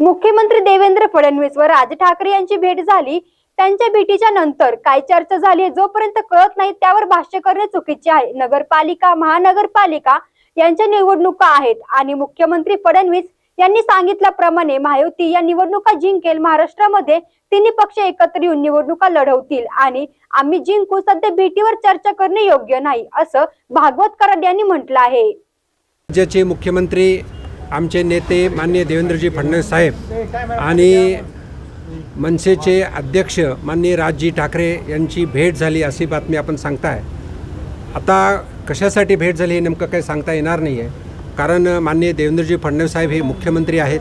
मुख्यमंत्री देवेंद्र फडणवीस व राज ठाकरे यांची भेट झाली. त्यांच्या भेटीच्या नंतर काय चर्चा झाली जोपर्यंत कळत नाही त्यावर भाष्य करणे चुकीचे आहे. नगरपालिका महानगरपालिका यांच्या निवडणुका आहेत आणि मुख्यमंत्री फडणवीस यांनी सांगितल्याप्रमाणे महायुती या निवडणुका जिंकेल. महाराष्ट्रामध्ये तिन्ही पक्ष एकत्र येऊन निवडणुका लढवतील आणि आम्ही जिंकू सध्या भेटीवर चर्चा करणे योग्य नाही असं भागवत कराड यांनी म्हटलं आहे. राज्याचे मुख्यमंत्री आमचे नेते मान्य देवेंद्रजी फडणवीस साहेब आणि मनसेचे अध्यक्ष माननीय राजजी ठाकरे यांची भेट झाली अशी बातमी आपण सांगताय. आता कशासाठी भेट झाली हे नेमकं काही सांगता येणार नाही आहे कारण माननीय देवेंद्रजी फडणवीस साहेब हे मुख्यमंत्री आहेत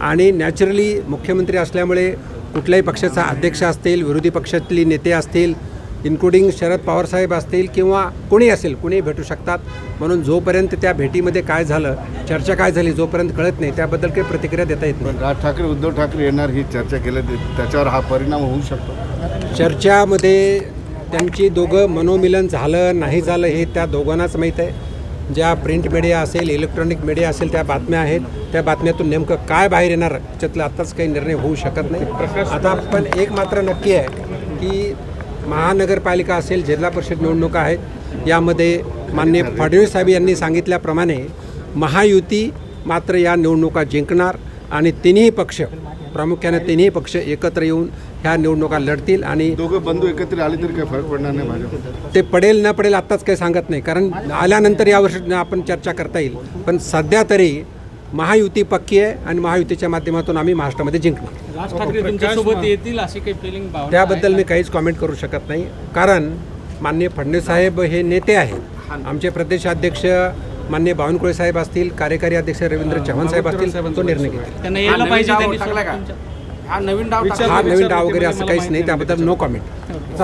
आणि नॅचरली मुख्यमंत्री असल्यामुळे कुठल्याही पक्षाचा अध्यक्ष असतील विरोधी पक्षातली नेते असतील इन्क्लुडिंग शरद पवारसाहेब असतील किंवा कोणी असेल कोणी भेटू शकतात. म्हणून जोपर्यंत त्या भेटीमध्ये काय झालं चर्चा काय झाली जोपर्यंत कळत नाही त्याबद्दल काही प्रतिक्रिया देता येत नाही. पण राज ठाकरे उद्धव ठाकरे येणार ही चर्चा केली त्याच्यावर हा परिणाम होऊ शकतो. चर्चामध्ये त्यांची दोघं मनोमिलन झालं नाही झालं हे त्या दोघांनाच माहीत आहे. ज्या प्रिंट मीडिया असेल इलेक्ट्रॉनिक मीडिया असेल त्या बातम्या आहेत. त्या बातम्यातून नेमकं काय बाहेर येणार त्याच्यातलं आत्ताच काही निर्णय होऊ शकत नाही. आता पण एक मात्र नक्की आहे की महानगरपालिका असेल जिल्हा परिषद निवडणुका आहेत यामध्ये माननीय फडणवीस साहेब यांनी सांगितल्याप्रमाणे महायुती मात्र या निवडणुका जिंकणार आणि तिन्ही पक्ष प्रामुख्याने तिन्ही पक्ष एकत्र येऊन ह्या निवडणुका लढतील आणि दोघं बंधू एकत्र आले तरी काही फरक पडणार नाही भाजप ते पडेल न पडेल आत्ताच काही सांगत नाही कारण आल्यानंतर यावर्षी आपण चर्चा करता येईल. पण सध्या तरी महायुती पक्की आहे आणि महायुतीच्या माध्यमातून आम्ही महाराष्ट्रामध्ये जिंकणार. राज ठाकरे तुमच्यासोबत येतील अशी काही फिलिंग त्याबद्दल मी काहीच कॉमेंट करू शकत नाही. कारण माननीय फडणवीस साहेब हे नेते आहेत. आमचे प्रदेशाध्यक्ष माननीय बावनकुळे साहेब असतील कार्यकारी अध्यक्ष रवींद्र चव्हाण साहेब असतील तो निर्णय घेतील. त्यांना यायला पाहिजे त्यांनी सोबत तुमच्या. हा नवीन डाव हा नवीन डाव वगैरे असं काहीच नाही त्याबद्दल नो कॉमेंट